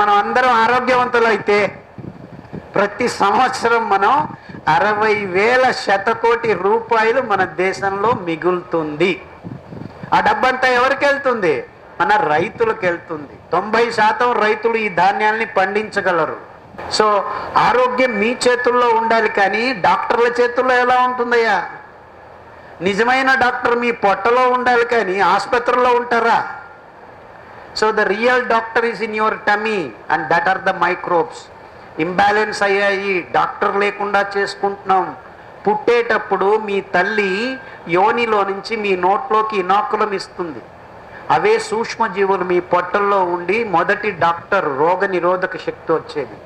మనం అందరం ఆరోగ్యవంతులు అయితే ప్రతి సంవత్సరం మనం అరవై వేల శతకోటి రూపాయలు మన దేశంలో మిగులుతుంది. ఆ డబ్బంతా ఎవరికి వెళ్తుంది? మన రైతులకు వెళ్తుంది. తొంభై శాతం రైతులు ఈ ధాన్యాల్ని పండించగలరు. సో ఆరోగ్యం మీ చేతుల్లో ఉండాలి కానీ డాక్టర్ల చేతుల్లో ఎలా ఉంటుందయ్యా? నిజమైన డాక్టర్ మీ పొట్టలో ఉండాలి కానీ ఆసుపత్రిలో ఉంటారా? So the real doctor is in your tummy and that are the microbes. Imbalance అయ్యాయి డాక్టర్ లేకుండా చేసుకుంటున్నాం. పుట్టేటప్పుడు మీ తల్లి యోనిలో నుంచి మీ నోట్లోకి ఇనాకులం ఇస్తుంది. అవే సూక్ష్మజీవులు మీ పొట్టల్లో ఉండి మొదటి డాక్టర్ రోగ నిరోధక శక్తి వచ్చేది.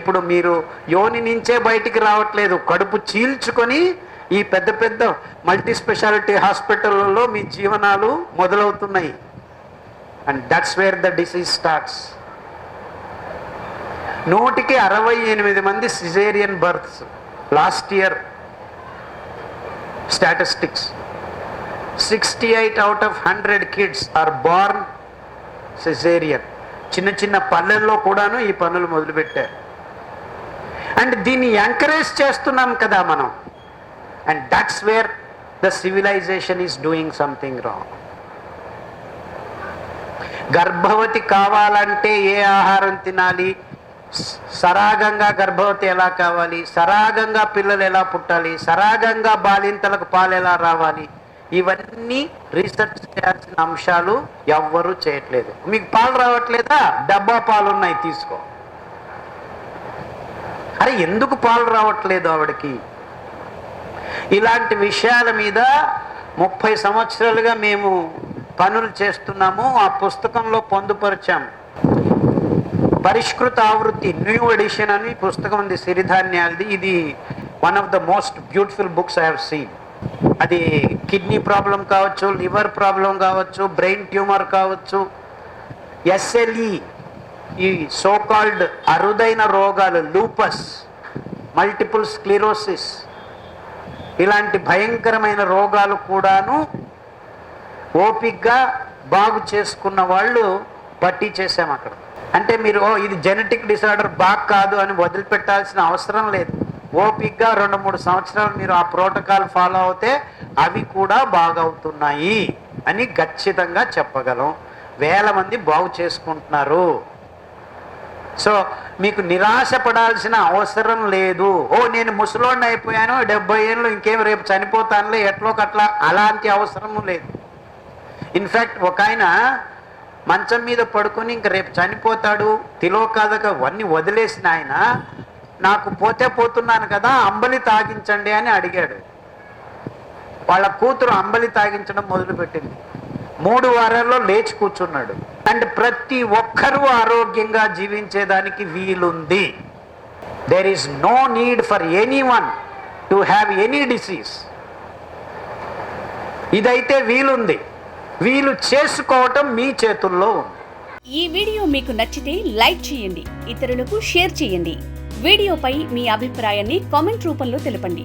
ఇప్పుడు మీరు యోని నుంచే బయటికి రావట్లేదు. కడుపు చీల్చుకొని ఈ పెద్ద పెద్ద మల్టీ స్పెషాలిటీ హాస్పిటల్లో మీ జీవనాలు మొదలవుతున్నాయి. And that's where the disease starts నూటికి అరవై ఎనిమిది మంది cesarean births last year statistics sixty eight out of hundred kids are born cesarean చిన్న చిన్న పల్లెల్లో కూడాను ఈ పనులు మొదలుపెట్టారు. అండ్ దీన్ని ఎంకరేజ్ చేస్తున్నాం కదా మనం. And that's where the civilization is doing something wrong గర్భవతి కావాలంటే ఏ ఆహారం తినాలి? సరాగంగా గర్భవతి ఎలా కావాలి? సరాగంగా పిల్లలు ఎలా పుట్టాలి? సరాగంగా బాలింతలకు పాలు ఎలా రావాలి? ఇవన్నీ రీసెర్చ్ చేయాల్సిన అంశాలు ఎవ్వరూ చేయట్లేదు. మీకు పాలు రావట్లేదా? డబ్బా పాలు ఉన్నాయి తీసుకో. అరే ఎందుకు పాలు రావట్లేదు ఆవిడకి? ఇలాంటి విషయాల మీద ముప్పై సంవత్సరాలుగా మేము పనులు చేస్తున్నాము ఆ పుస్తకంలో పొందుపరిచాం పరిష్కృత ఆవృత్తి న్యూ ఎడిషన్ అని పుస్తకం ఉంది సిరిధాన్యాలది. ఇది one of the most beautiful books I have seen అది కిడ్నీ ప్రాబ్లం కావచ్చు లివర్ ప్రాబ్లం కావచ్చు బ్రెయిన్ ట్యూమర్ కావచ్చు ఎస్ఎల్ఈ ఈ సోకాల్డ్ అరుదైన రోగాలు లూపస్ మల్టిపుల్ స్క్లిరోసిస్ ఇలాంటి భయంకరమైన రోగాలు కూడాను ఓపిక్గా బాగు చేసుకున్న వాళ్ళు పట్టీ చేసాం అక్కడ. అంటే మీరు ఓ ఇది జెనెటిక్ డిసార్డర్ బాగా కాదు అని వదిలిపెట్టాల్సిన అవసరం లేదు. ఓపిక్గా రెండు మూడు సంవత్సరాలు మీరు ఆ ప్రోటోకాల్ ఫాలో అవుతే అవి కూడా బాగవుతున్నాయి అని ఖచ్చితంగా చెప్పగలం. వేల మంది బాగు చేసుకుంటున్నారు. సో మీకు నిరాశపడాల్సిన అవసరం లేదు. ఓ నేను ముసలోడిని అయిపోయాను డెబ్బై ఏళ్ళు ఇంకేం రేపు చనిపోతానులే ఎట్లో కట్లా అలాంటి అవసరం లేదు. ఇన్ఫ్యాక్ట్ ఒక ఆయన మంచం మీద పడుకొని ఇంక రేపు చనిపోతాడు తిలోకాదక అవన్నీ వదిలేసిన ఆయన నాకు పోతే పోతున్నాను కదా అంబలి తాగించండి అని అడిగాడు. వాళ్ళ కూతురు అంబలి తాగించడం మొదలుపెట్టింది. మూడు వారాల్లో లేచి కూర్చున్నాడు. అండ్ ప్రతి ఒక్కరూ ఆరోగ్యంగా జీవించేదానికి వీలుంది. There is no need for any one to have any disease ఇదైతే వీలుంది. వీలు చేసుకోవటం మీ చేతుల్లో ఉంది. ఈ వీడియో మీకు నచ్చితే లైక్ చేయండి ఇతరులకు షేర్ చేయండి. వీడియోపై మీ అభిప్రాయాన్ని కామెంట్ రూపంలో తెలపండి.